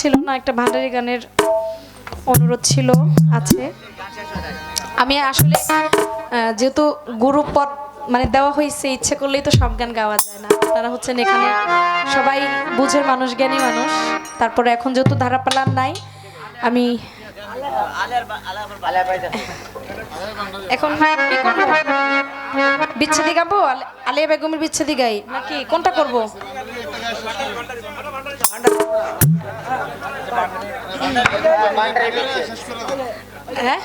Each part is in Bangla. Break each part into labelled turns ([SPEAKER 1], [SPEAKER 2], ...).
[SPEAKER 1] ছিল না, একটা ভান্ডারি গানের অনুরোধ ছিল, আছে। আমি আসলে যেহেতু গুরু পদ মানে দেওয়া হয়েছে, ইচ্ছে করলেই তো সব গান গাওয়া যায় না। তারা হচ্ছেন এখানে সবাই বুঝের মানুষ, জ্ঞানী মানুষ। তারপরে এখন যেহেতু ধারাপালার নাই, আমি এখন বিচ্ছেদি গাবো? আলিয়া বেগমের বিচ্ছেদি গাই? নাকি কোনটা করব? হ্যাঁ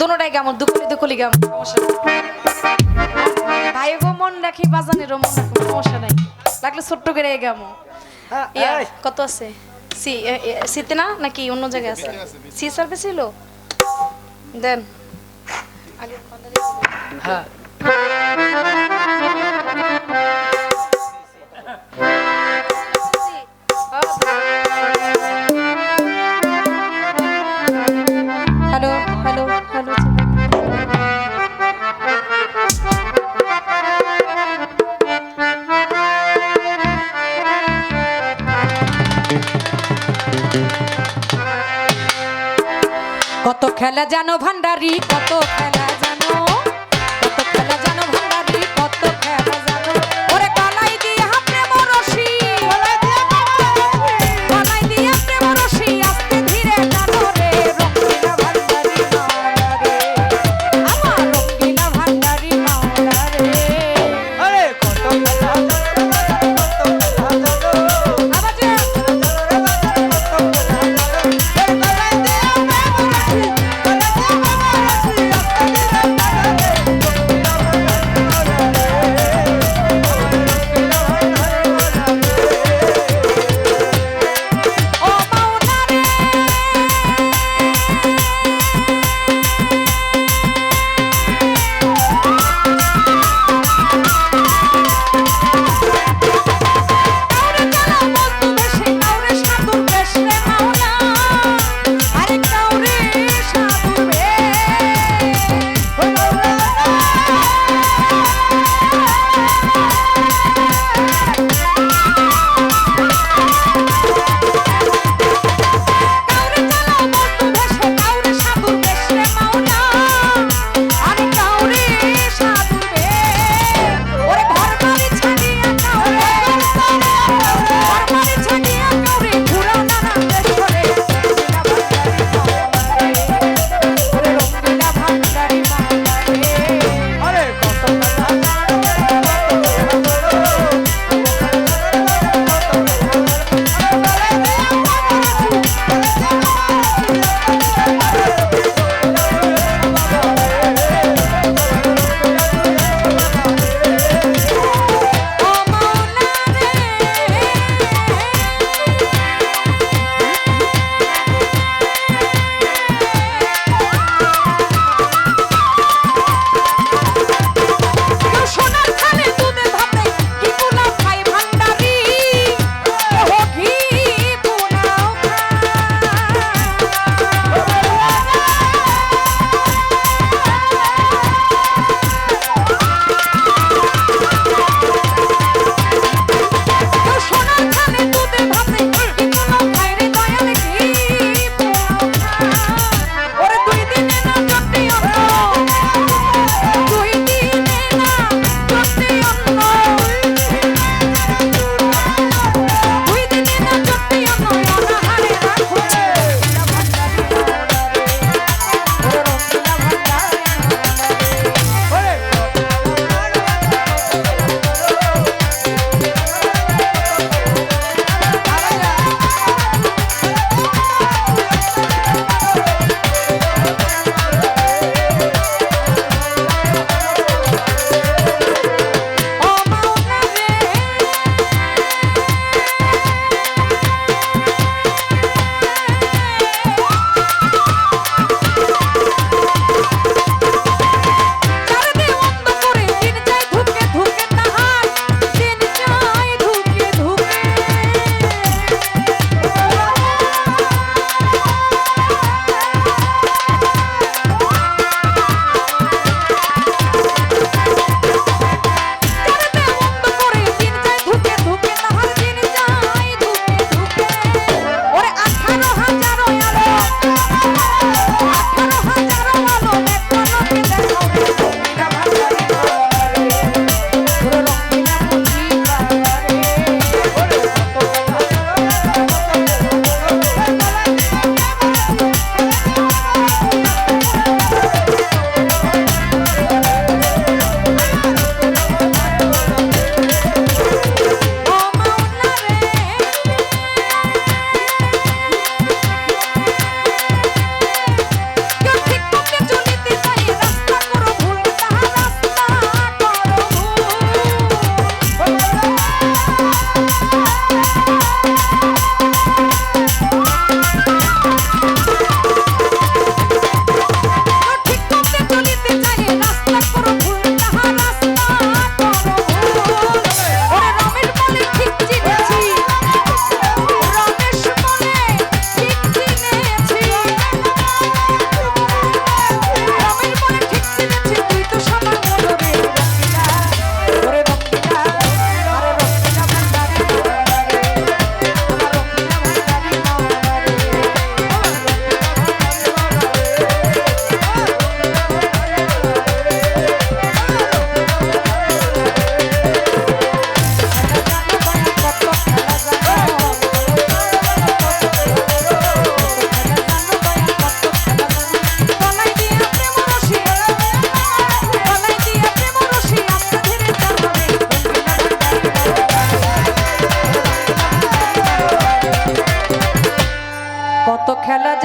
[SPEAKER 1] দোনোটাই গামো দুকলি দুকলি গাম সমস্যা। ভাই গো মন রাখি বাজানেরও মন রাখো সমস্যা নাই। লাগলে ছোট্ট করে গামো। ইয়া, কত আছে? সি সিতে না নাকি অন্য জায়গায় আছে? সি সার্ভিস ছিল? দেন। আগে কথা কত খেলা জানো ভান্ডারি কত খেলা খেলা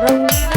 [SPEAKER 1] রঙিলা